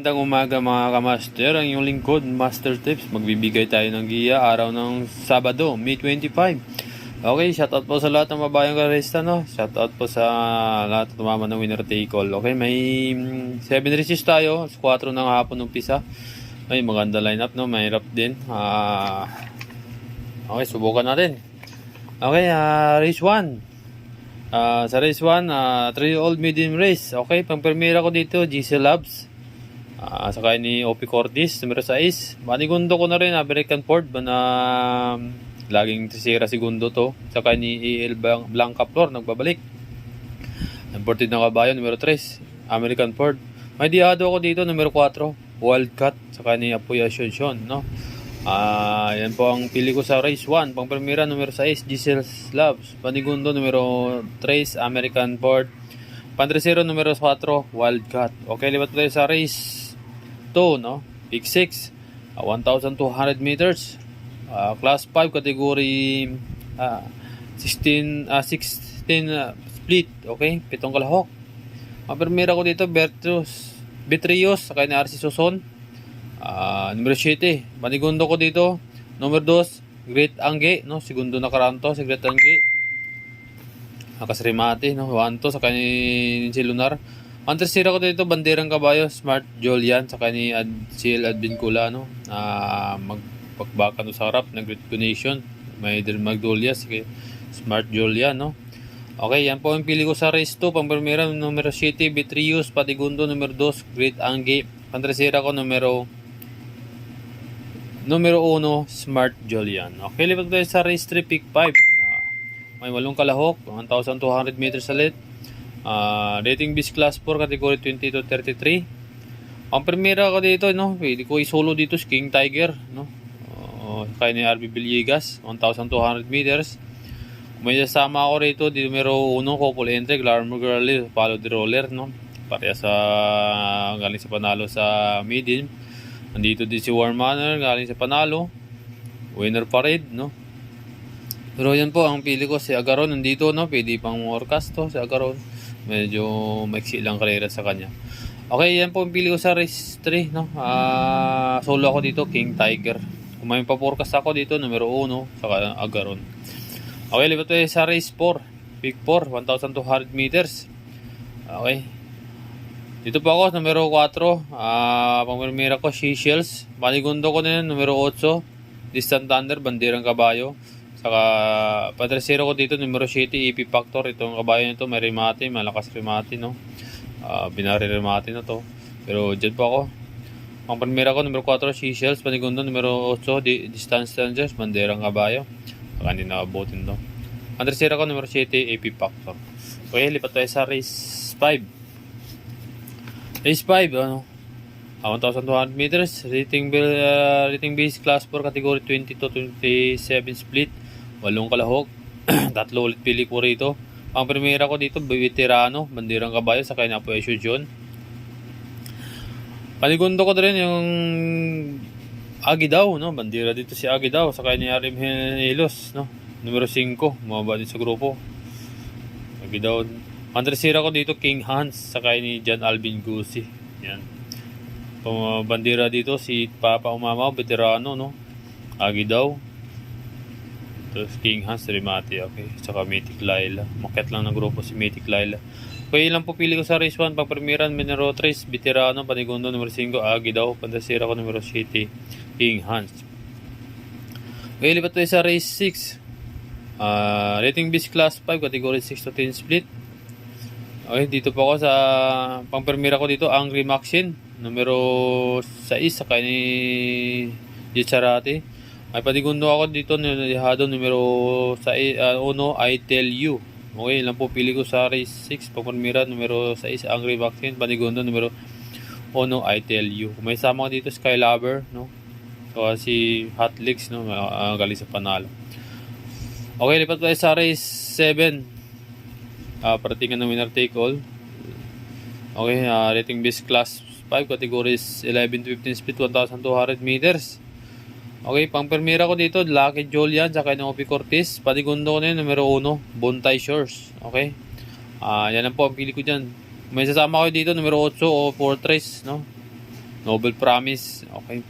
Magandang umaga mga kamaster, ang iyong lingkod, Master Tips. Magbibigay tayo ng giya araw ng Sabado, May 25. Okay, shoutout po sa lahat ng mabayang karesta, no? Shoutout po sa lahat ng tumama ng winner take all. Okay, may 7 resist tayo, 4 ng hapon umpisa. Ay, maganda lineup, no? Mahirap din. Ah, okay, subukan natin. Okay, ah, race 1. Ah, sa race 1, ah 3 old medium race. Okay, pang ko dito, GC Labs. Ah, sakay ni Opie Cortis, numero 6. Manigundo ko na rin, American Ford, na um, laging tisira segundo to. Sakay ni EL Blan- Blanca Flor, nagbabalik. Imported na kabayo, numero 3, American Ford. May diado ako dito, numero 4, Wildcat, sakay ni Apoy Asuncion, no? Ah, yan po ang pili ko sa race 1. Pang primera, numero 6, Giselle Labs. Panigundo, numero 3, American Ford. Pandresero, numero 4, Wildcat. Okay, libat tayo sa race 2, no? Big 6, ah, 1,200 meters. Ah, class 5, category ah, 16, ah, 16 ah, split. Okay, pitong kalahok. Ang primera ko dito, Bertus, Betrios, sakay ni RC Suson. Ah, numero 7, manigundo ko dito. Numero 2, Great Angge, no? Segundo na karanto, si Great Angge. Nakasrimati, no? Wanto, sa kani si Lunar. Ang tercera ko dito, Banderang Kabayo, Smart Jolian, sa kani Ad, CL Advin Kula, no? Ah, magpakbakan sa harap, nag Great Donation. May Del Magdolia, sige. Smart Jolian, no? Okay, yan po ang pili ko sa race 2. Pang primera, numero 7, Betrius, Patigundo, numero 2, Great Angge. Pang tercera ko, numero Numero 1, Smart Julian. Okay, lipat tayo sa race 3, pick 5. Ah, may walong kalahok, 1,200 meters ulit. Ah, rating bis class 4, category 20 to 33. Ang primera ko dito, no, pwede ko isolo dito si King Tiger, no. Uh, kaya ni RB Villegas, 1,200 meters. May kasama ako rito, di numero 1, Couple Entry, Glamour Girl, follow roller, no. Pareha sa, galing sa panalo sa medium. Nandito din si Warm Manor, galing sa Panalo. Winner parade, no? Pero yan po, ang pili ko si Agaron nandito, no? Pwede pang Warcast to, si Agaron. Medyo maiksi lang karera sa kanya. Okay, yan po ang pili ko sa race 3, no? Ah, solo ako dito, King Tiger. Kung may pa-forecast ako dito, numero 1, saka Agaron. Okay, lipat tayo sa race 4. Pick 4, 1,200 meters. Okay. Dito pa ako, numero 4. Ah, pangmirmira ko, Seychelles. Panigundo ko na yun, numero 8. Distant Thunder, Bandirang Kabayo. Saka, patresero ko dito, numero 7, EP Factor. Itong kabayo nito, may remate, malakas remate, no? Ah, binari remate na to. Pero dyan pa ako. Ang primera ko, numero 4, Seychelles. Panigundo, numero 8, Di- Distance Thunders, Bandirang Kabayo. Saka hindi nakabotin to. Ang tercera ko, numero 7, AP Factor. Okay, lipat tayo sa race 5. Race 5, ano? Ah, 1,200 meters, rating, bill, ah, rating base class 4, category 20 to 27 split, walong kalahok, tatlo ulit pili ko rito. Ang primera ko dito, veterano, bandirang kabayo, sa kanya po John. Panigundo ko na rin yung Agi daw, no? Bandira dito si Agi daw, sa kanya Arim Hilos, no? Numero 5, mababa din sa grupo. Agi daw, ang tercera ko dito, King Hans, sakay ni John Alvin Gusi. Yan. Pum- bandera dito, si Papa Umamaw, veterano, no? Agi daw. Tapos King Hans, Rimati, okay. Saka Mythic Laila. Maket lang ng grupo si Mythic Laila. Okay, ilang po pili ko sa race 1. Pagpremiran, numero 3, veterano, panigundo, numero 5, Agi daw. Pandasira ko, numero 7, King Hans. Okay, lipat tayo sa race 6. Ah, rating bis class 5, category 6 to 10 split. Okay, dito po ako sa pangpermira ko dito, Angry Maxine, numero 6 sa kay ni Gicharati. May panigundo ako dito nilihado numero 6 uh, uno I tell you. Okay, lang po pili ko sa race 6 pangpermira numero 6 Angry Maxine, panigundo numero uno I tell you. May sama ko dito Skylover, no? So si Hot Leaks, no, uh, galing sa panalo. Okay, lipat tayo sa race 7 uh, parating ng winner take all. Okay, ah, rating base class 5 categories 11 to 15 speed 1,200 meters. Okay, pang permira ko dito, Lucky Julian, saka ng Opi Cortez. Patigundo ko na yun, numero 1, Bontay Shores. Okay? Ah, yan lang po ang pili ko dyan. May sasama ko dito, numero 8 o Fortress, no? Noble Promise. Okay.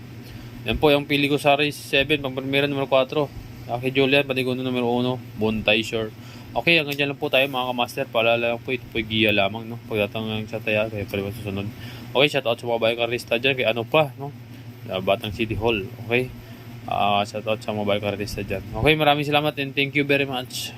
Yan po yung pili ko sa race 7, pang primera numero 4. Aki Julian, panigundo numero 1, Bontay Shore. Okay, hanggang dyan lang po tayo mga kamaster. Paalala lang po, ito po giya lamang, no? Pagdating sa taya, kaya pala susunod. Okay, shout out sa mga bayo karista dyan, kay ano pa, no? Batang City Hall, okay? Ah, shout out sa mga bayo karista dyan. Okay, maraming salamat and thank you very much.